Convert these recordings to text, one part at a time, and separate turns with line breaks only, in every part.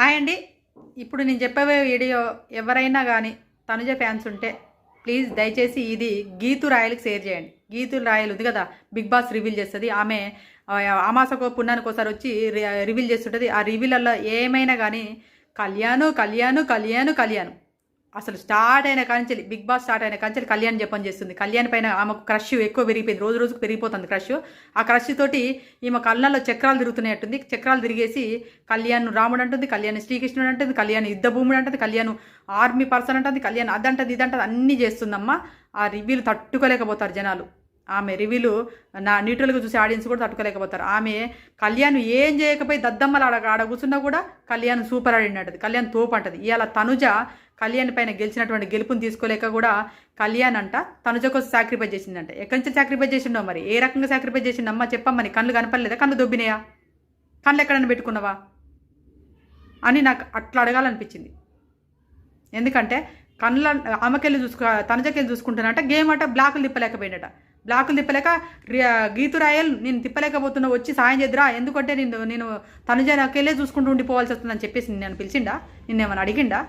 Hi అండి. ఇప్పుడు నేను చెప్పవే వీడియో ఎవరైనా కానీ తనుజ ఫ్యాన్స్ ఉంటే ప్లీజ్ దయచేసి ఇది గీతు రాయల్కి షేర్ చేయండి. గీతు రాయల్ ఉంది కదా బిగ్ బాస్ రివీల్ చేస్తుంది. ఆమె అమాసకో పుణ్యానికి ఒకసారి వచ్చి రివీల్ చేస్తుంటుంది. ఆ రివీలల్లో ఏమైనా కానీ కళ్యాణు కళ్యాణు కళ్యాణు కళ్యాణ్. అసలు స్టార్ట్ అయిన కాంచెలి బిగ్ బాస్ స్టార్ట్ అయిన కాంచెలి కళ్యాణ్ జపం చేస్తుంది. కళ్యాణ్ పైన ఆమెకు క్రష్ ఎక్కువ పెరిగిపోయింది. రోజు రోజుకు పెరిగిపోతుంది క్రష్. ఆ క్రష్ తోటి ఈమె కళ్ళల్లో చక్రాలు తిరుగుతున్నట్టుంది చక్రాలు తిరిగేసి కళ్యాణ్ రాముడు అంటుంది కళ్యాణ్ శ్రీకృష్ణుడు అంటుంది కళ్యాణ్ యుద్ధ భూముడు అంటుంది కళ్యాణ్ ఆర్మీ పర్సన్ అంటుంది కళ్యాణ్ అదంటది ఇదంటది అన్నీ చేస్తుందమ్మా. ఆ రివ్యూలు తట్టుకోలేకపోతారు జనాలు. ఆమె రివ్యూలు నా న్యూట్రల్గా చూసే ఆడియన్స్ కూడా తట్టుకోలేకపోతారు. ఆమె కళ్యాణ్ ఏం చేయకపోయి దద్దమ్మలు ఆడ ఆడ కూర్చున్నా కూడా కళ్యాణ్ సూపర్ ఆడినట్టది కళ్యాణ్ తోపు అంటది. ఇవాళ తనుజ కళ్యాణ్ పైన గెలిచినటువంటి గెలుపుని తీసుకోలేక కూడా కళ్యాణ్ అంట తనుజ కోసం సాక్రిఫైస్ చేసిందంట. ఎక్కడి నుంచి సాక్రిఫైస్ చేసిండో మరి? ఏ రకంగా సాక్రిఫైస్ చేసిండమ్మా? చెప్పమ్మని కళ్ళు కనపడలేదా? కళ్ళు దొబ్బినాయా? కళ్ళు ఎక్కడైనా పెట్టుకున్నావా? అని నాకు అట్లా అడగాలనిపించింది. ఎందుకంటే కళ్ళ ఆమెకెళ్ళి చూసుకో తనజకెళ్ళి చూసుకుంటానంట గేమ్ అట బ్లాకులు తిప్పలేకపోయినట బ్లాకులు తిప్పలేక రి- రాయల్ నేను తిప్పలేకపోతున్నా వచ్చి సాయం చేద్దురా. ఎందుకంటే నేను నేను తనుజ నాకెళ్ళే చూసుకుంటూ ఉండిపోవాల్సి వస్తుందని చెప్పేసి నేను పిలిచిండా? నిన్నేమన్నా అడిగిండా?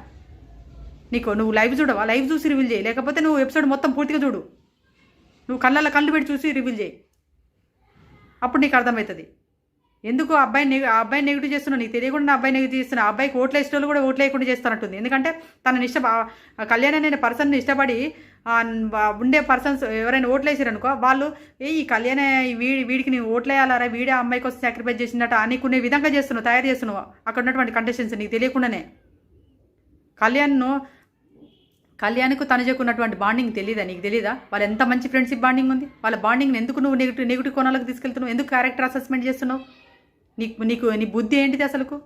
నీకు నువ్వు లైవ్ చూడవా? లైవ్ చూసి రివీల్ చేయి. లేకపోతే నువ్వు ఎపిసోడ్ మొత్తం పూర్తిగా చూడు. నువ్వు కళ్ళల్లో కళ్ళు పెట్టి చూసి రివీల్ చేయి. అప్పుడు నీకు అర్థమవుతుంది. ఎందుకు అబ్బాయి నెగ ఆ అబ్బాయి నెగిటివ్ చేస్తున్నావు? నీకు తెలియకుండా నా అబ్బాయి నెగిటివ్ చేస్తున్నా అబ్బాయికి ఓట్లు వేసిన వాళ్ళు కూడా ఓట్లు వేయకుండా చేస్తానంటుంది. ఎందుకంటే తనని ఇష్ట కళ్యాణ్ అనే పర్సన్ని ఇష్టపడి ఉండే పర్సన్స్ ఎవరైనా ఓట్లు వేసారనుకో వాళ్ళు ఏ ఈ కళ్యాణ్ వీడి వీడికి నేను ఓట్లు వేయాలరా వీడే అమ్మాయి కోసం సాక్రిఫైస్ చేసినట్టు అనుకునే విధంగా చేస్తున్నావు తయారు చేస్తున్నావు. అక్కడ ఉన్నటువంటి కంటెస్టెన్స్ నీకు తెలియకుండానే. కళ్యాణ్ను కళ్యాణ్కు తనుజకు ఉన్నటువంటి బాండింగ్ తెలియదా నీకు తెలియదా వాళ్ళు ఎంత మంచి ఫ్రెండ్షిప్ బాండింగ్ ఉంది? వాళ్ళ బాండింగ్ ఎందుకు నువ్వు నెగిటివ్ నెగిటివ్ కోణాలకు తీసుకెళ్తున్నావు? ఎందుకు క్యారెక్టర్ అసెస్మెంట్ చేస్తున్నావు? నీకు నీకు నీ బుద్ధి ఏంటిది అసలుకు?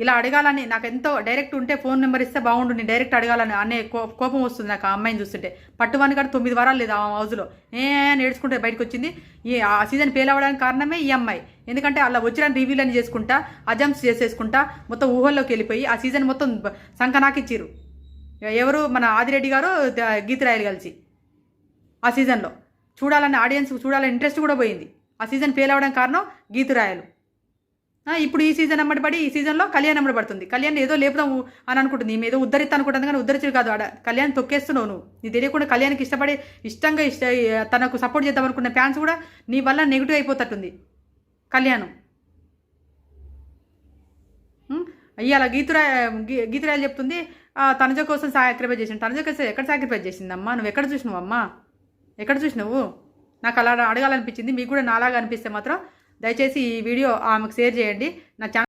ఇలా అడగాలని నాకు ఎంతో డైరెక్ట్ ఉంటే ఫోన్ నెంబర్ ఇస్తే బాగుండు. నేను డైరెక్ట్ అడగాలని అనే కో- కోపం వస్తుంది నాకు ఆ అమ్మాయిని చూస్తుంటే. పట్టువాని కాడ తొమ్మిది వారాలు లేదు ఆ హౌస్లో ఏ నేర్చుకుంటే బయటకు వచ్చింది. ఈ ఆ సీజన్ ఫెయిల్ అవ్వడానికి కారణమే ఈ అమ్మాయి. ఎందుకంటే అలా వచ్చిన రివ్యూలు చేసుకుంటా అజంప్స్ చేసేసుకుంటా మొత్తం ఊహల్లోకి వెళ్ళిపోయి ఆ సీజన్ మొత్తం బ- సంకనాకిచ్చిర్రు. ఎవరు మన ఆదిరెడ్డి గారు ద- గీతరాయలు కలిసి ఆ సీజన్లో. చూడాలని ఆడియన్స్ చూడాలని ఇంట్రెస్ట్ కూడా పోయింది. ఆ సీజన్ ఫెయిల్ అవ్వడం కారణం గీతురాయలు. ఇప్పుడు ఈ సీజన్ అమ్మడి పడి ఈ సీజన్లో కళ్యాణ్ అమ్మడి పడుతుంది. కళ్యాణ్ ఏదో లేపుదాం అని అనుకుంటుంది. ఈమె ఏదో ఉద్ధరిస్తా అనుకుంటుంది. కానీ ఉద్ధరించడు కాదు. ఆడ కళ్యాణ్ తొక్కేస్తున్నావు నువ్వు. నీ తెలియకుండా కళ్యాణ్కి ఇష్టపడి ఇష్టంగా ఇష్ట తనకు సపోర్ట్ చేద్దాం అనుకున్న ఫ్యాన్స్ కూడా నీ వల్ల నెగిటివ్ అయిపోతట్టుంది కళ్యాణం. ఇవాళ గీతురా గీ- గీతురాయలు చెప్తుంది తనజ కోసం సాక్రిఫైస్ చేసింది తనజ కోసం ఎక్కడ సాక్రిఫైస్ చేసిందమ్మా? నువ్వు ఎక్కడ చూసినావు అమ్మా ఎక్కడ చూసినావు? నాకు అలా అడగాలనిపించింది. మీకు కూడా నాలాగా అనిపిస్తే మాత్రం దయచేసి ఈ వీడియో ఆమెకు షేర్ చేయండి. నా ఛానల్